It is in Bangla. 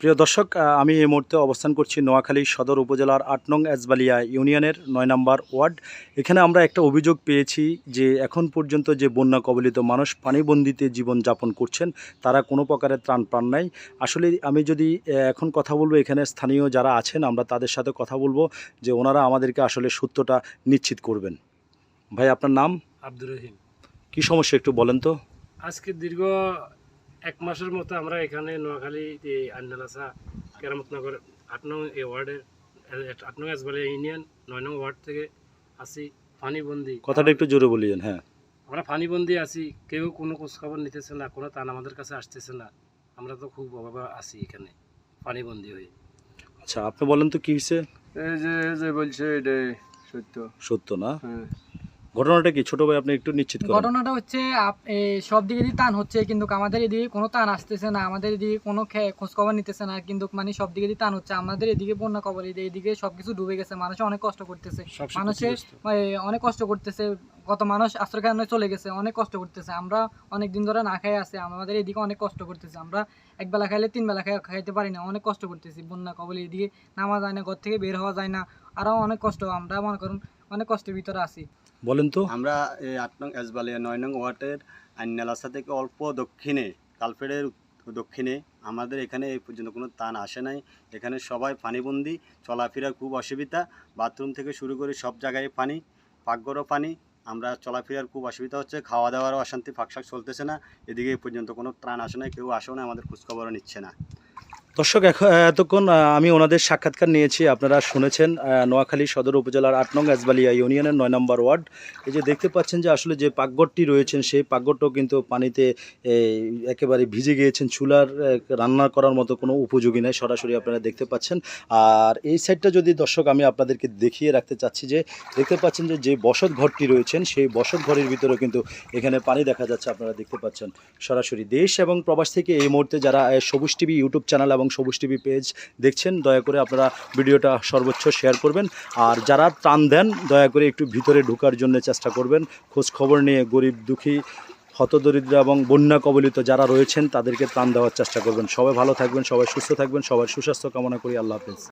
প্রিয় দর্শক আমি এই মুহূর্তে অবস্থান করছি নোয়াখালী সদর উপজেলার আট নং এজবালিয়া ইউনিয়নের নয় নম্বর ওয়ার্ড। এখানে আমরা একটা অভিযোগ পেয়েছি যে এখন পর্যন্ত যে বন্যা কবলিত মানুষ পানিবন্দিতে জীবন যাপন করছেন তারা কোনো প্রকারের ত্রাণ পান নাই। আসলে আমি যদি এখন কথা বলব এখানে স্থানীয় যারা আছেন আমরা তাদের সাথে কথা বলব যে ওনারা আমাদেরকে আসলে সত্যটা নিশ্চিত করবেন। ভাই আপনার নাম? আব্দুর রহিম। কী সমস্যা একটু বলেন তো। আজকে দীর্ঘ এক মাসের মতো আমরা এখানে নোয়াখালী এই আন্নালাসা কেরামতনগর আট নং এ ওয়ার্ডের আট নং এসবালিয়া ইউনিয়ন নয় নং ওয়ার্ড থেকে আসি পানিবন্দি কথাটা একটু জোরে বলিয়েন হ্যাঁ। আমরা পানিবন্দি আছি কেউ কোনো খোঁজখবর নিতেছে না কোনো তান আমাদের কাছে আসতেছে না। আমরা তো খুব অভাবে আছি এখানে পানিবন্দি হয়ে। আচ্ছা আপনি বলেন তো কি হয়েছে এই যে এই যে বলছে এটাই সত্য। সত্য না? হ্যাঁ। ঘটনাটা কি ছোট ভাই আপনি একটু নিশ্চিত করেন ঘটনাটা হচ্ছে সব দিকে দিয়ে টান হচ্ছে কিন্তু আমাদের এদিকে কোনো টান আসতেছে না আমাদের এদিকে কোনো খোঁজ খবর নিতেছে না কিন্তু মানে সব দিকে দিয়ে টান হচ্ছে আমাদের এদিকে বন্যা কবল এদিকে সবকিছু ডুবে গেছে মানুষ অনেক কষ্ট করতেছে সব মানুষে ক্ষতিগ্রস্ত। এ, অনেক কষ্ট করতেছে কত মানুষ আশ্রয়কেন্দ্রে চলে গেছে অনেক কষ্ট করতেছে আমরা অনেক দিন ধরে না খাই আছে আমাদের এদিকে অনেক কষ্ট করতেছে আমরা এক বেলা খাইলে তিন বেলা খাই খাইতে পারি না অনেক কষ্ট করতেছি বন্যা কবল এদিকে নামা যায় না ঘর থেকে বের হওয়া যায় না আরও অনেক কষ্ট আমরা মনে করুন অনেক কষ্টের ভিতরে আছি। বলেন তো। আমরা এই আট নং এসবালিয়া নয় নং ওয়ার্ডের আইনালাসা থেকে অল্প দক্ষিণে কালপেড়ের দক্ষিণে আমাদের এখানে এই পর্যন্ত কোনো তান আসে নাই। এখানে সবাই পানিবন্দি চলাফেরার খুব অসুবিধা বাথরুম থেকে শুরু করে সব জায়গায় পানি পাকঘরও পানি। আমরা চলাফেরার খুব অসুবিধা হচ্ছে খাওয়া দাওয়ারও অশান্তি ফাঁকশাক চলতেছে না। এদিকে এই পর্যন্ত কোনো ত্রাণ আসে না কেউ আসেও না আমাদের খোঁজখবরও নিচ্ছে না। দর্শক এতক্ষণ আমি ওনাদের সাক্ষাৎকার নিয়েছি। আপনারা শুনেছেন নোয়াখালী সদর উপজেলার আট নং এজবালিয়া ইউনিয়নের নয় নম্বর ওয়ার্ড। এই যে দেখতে পাচ্ছেন যে আসলে যে পাকঘরটি রয়েছেন, সেই পাকঘরটাও কিন্তু পানিতে একেবারে ভিজে গিয়েছেন। চুলার রান্না করার মতো কোনো উপযোগী নয় সরাসরি আপনারা দেখতে পাচ্ছেন। আর এই সাইডটা যদি দর্শক, আমি আপনাদেরকে দেখিয়ে রাখতে চাচ্ছি যে, দেখতে পাচ্ছেন যে যে বসত ঘরটি রয়েছেন, সেই বসত ঘরের ভিতরেও কিন্তু এখানে পানি দেখা যাচ্ছে, আপনারা দেখতে পাচ্ছেন। সরাসরি দেশ এবং প্রবাস থেকে এই মুহূর্তে যারা সবুজ টিভি ইউটিউব চ্যানেল এবং সবুজ টিভি পেজ দেখছেন, দয়া করে আপনারা ভিডিওটা সর্বোচ্চ শেয়ার করবেন। আর যারা ত্রাণ দেন, দয়া করে একটু ভিতরে ঢুকার জন্য চেষ্টা করবেন। খোঁজ খবর নিয়ে গরিব, দুঃখী, হতদরিদ্র এবং বন্যা কবলিত যারা রয়েছেন, তাদেরকে ত্রাণ দেওয়ার চেষ্টা করবেন। সবাই ভালো থাকবেন, সবাই সুস্থ থাকবেন, সবার সুস্বাস্থ্য কামনা করি। আল্লাহ হাফেজ।